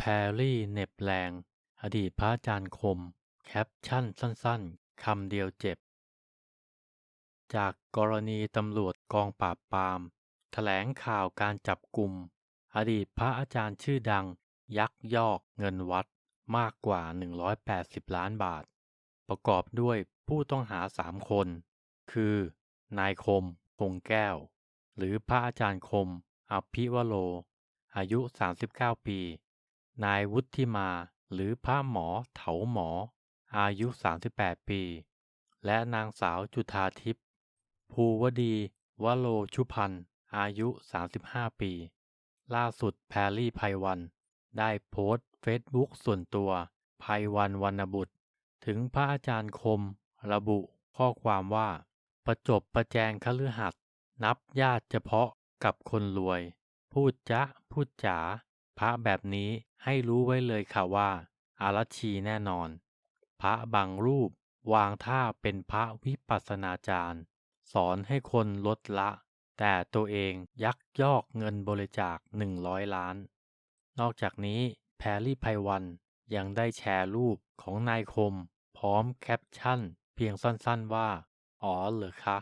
แพรรี่เน็บแรง อดีตพระอาจารย์คม แคปชั่นสั้นๆ คำเดียวเจ็บ จากกรณีตำรวจกองปราบปราม แถลงข่าวการจับกลุ่ม อดีตพระอาจารย์ชื่อดัง ยักยอกเงินวัดมากกว่า 180 ล้านบาท ประกอบด้วยผู้ต้องหาสามคน คือ นายคม คงแก้ว หรือพระอาจารย์คม อภิวโรอายุ 39 ปี นายวุฒิมา หรือพระหมอเถาหมอ อายุ 38 ปี และนางสาวจุธาทิพย์ภูวดี วโรชุพันธ์อายุ 35 ปี ล่าสุดแพรรี่ไพวัน ได้โพสต์เฟซบุ๊กส่วนตัวไพวันวรรณบุตร ถึงพระอาจารย์คม ระบุข้อความว่า ประจบประแจงคฤหัสนับญาติเฉพาะกับคนรวย พูดจะพูดจ๋า พระแบบนี้ให้รู้ไว้เลยค่ะว่า อารัชีแน่นอน พระบางรูปวางท่าเป็นพระวิปัสสนาจารย์ สอนให้คนลดละ แต่ตัวเองยักยอกเงินบริจาคหนึ่งร้อยล้าน นอกจากนี้แพรรี่ไพวันยังได้แชร์รูปของนายคม พร้อมแคปชั่น เพียงสั้นๆว่า อ๋อเหรอคะ